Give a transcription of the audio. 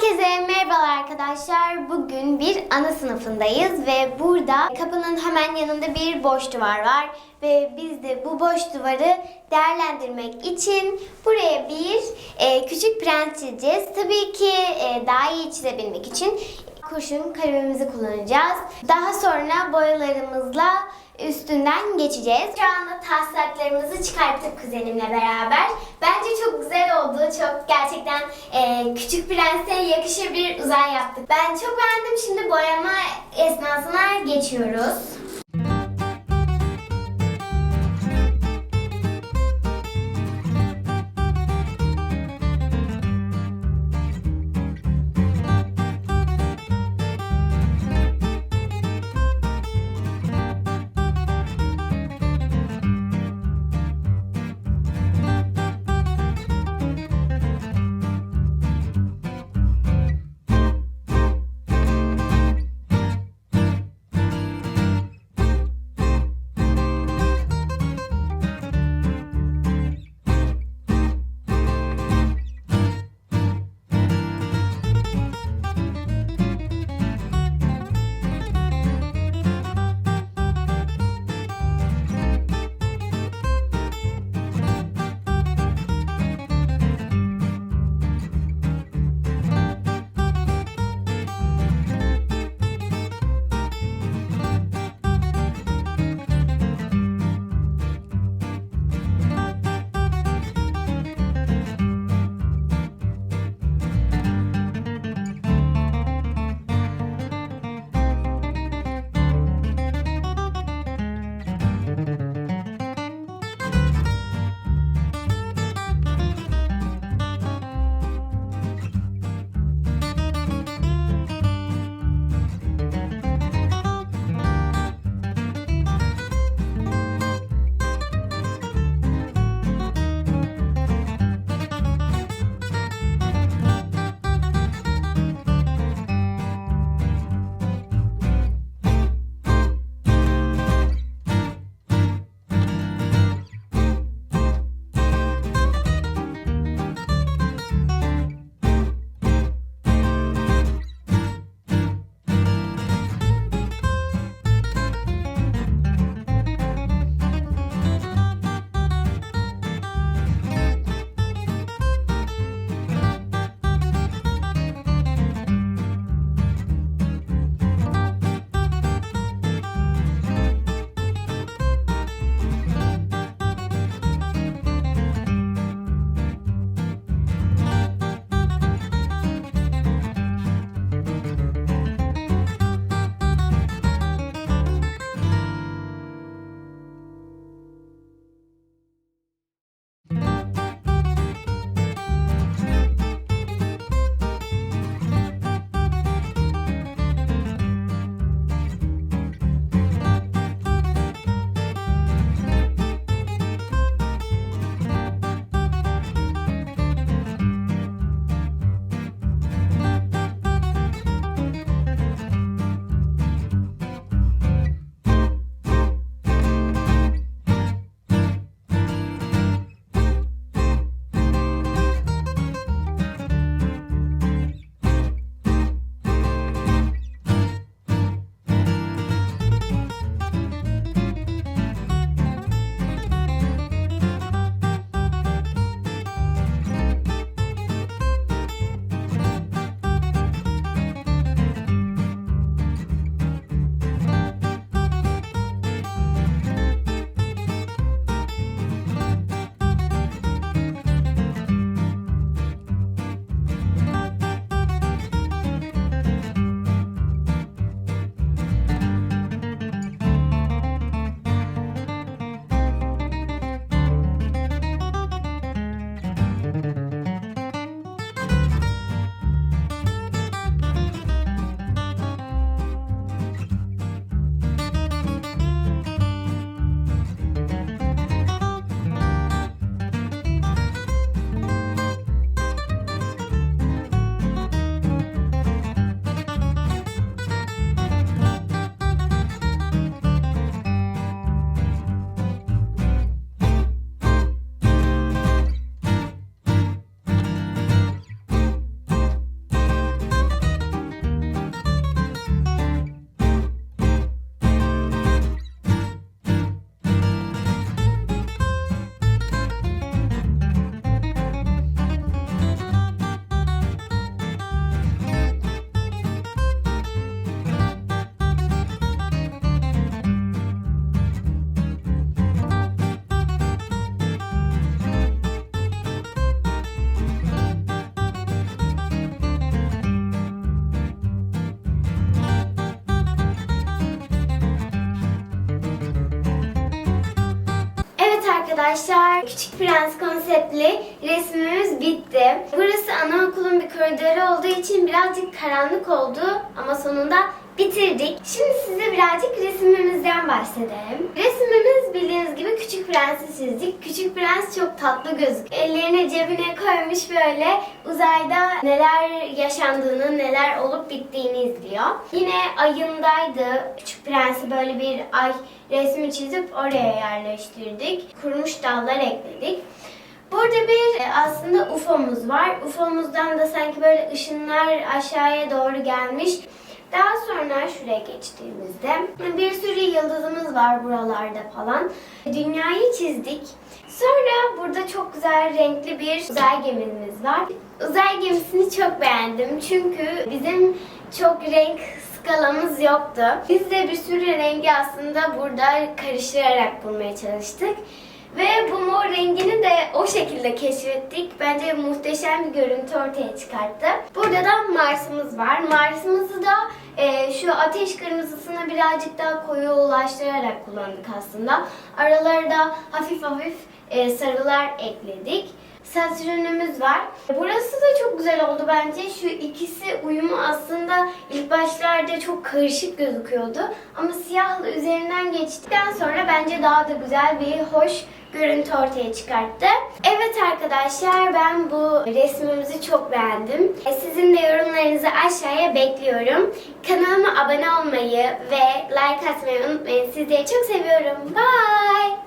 Herkese merhabalar arkadaşlar. Bugün bir ana sınıfındayız ve burada kapının hemen yanında bir boş duvar var. Ve biz de bu boş duvarı değerlendirmek için buraya bir e, küçük prens çizeceğiz. Tabii ki e, daha iyi çizebilmek için kurşun kalemimizi kullanacağız. Daha sonra boyalarımızla üstünden geçeceğiz. Şu anda taslaklarımızı çıkarttık kuzenimle beraber. Bence çok güzel oldu. Çok gerçekten e, küçük prense yakışır bir uzay yaptık. Ben çok beğendim. Şimdi boyama esnasına geçiyoruz. Arkadaşlar. Küçük Prens konseptli resmimiz bitti. Burası anaokulun bir koridoru olduğu için birazcık karanlık oldu ama sonunda bitirdik. Şimdi size birazcık resimimizden bahsedelim. Resimimiz bildiğiniz gibi Küçük Prens'i çizdik. Küçük Prens çok tatlı gözüküyor. Ellerini cebine koymuş böyle uzayda neler yaşandığını, neler olup bittiğini izliyor. Yine ayındaydı. Küçük Prens'i böyle bir ay resmi çizip oraya yerleştirdik. Kurumuş dallar ekledik. Burada bir e, aslında UFO'muz var. UFO'muzdan da sanki böyle ışınlar aşağıya doğru gelmiş. Daha sonra şuraya geçtiğimizde bir sürü yıldızımız var buralarda falan. Dünyayı çizdik. Sonra burada çok güzel renkli bir uzay gemimiz var. Uzay gemisini çok beğendim çünkü bizim çok renk skalamız yoktu. Biz de bir sürü rengi aslında burada karıştırarak bulmaya çalıştık. Ve bu mor rengini de o şekilde keşfettik. Bence muhteşem bir görüntü ortaya çıkarttı. Burada da Mars'ımız var. Mars'ımızı da e, şu ateş kırmızısını birazcık daha koyu ulaştırarak kullandık aslında. Aralara da hafif hafif e, sarılar ekledik. Satürn'ümüz var. Burası da çok güzel oldu bence. Şu ikisi uyumu aslında ilk başlarda çok karışık gözüküyordu. Ama siyahla üzerinden geçtikten sonra bence daha da güzel bir hoş görüntü ortaya çıkarttı. Evet arkadaşlar ben bu resmimizi çok beğendim. E, Sizin de yorumlarınızı aşağıya bekliyorum. Kanalıma abone olmayı ve like atmayı unutmayın. Sizleri çok seviyorum. Bye!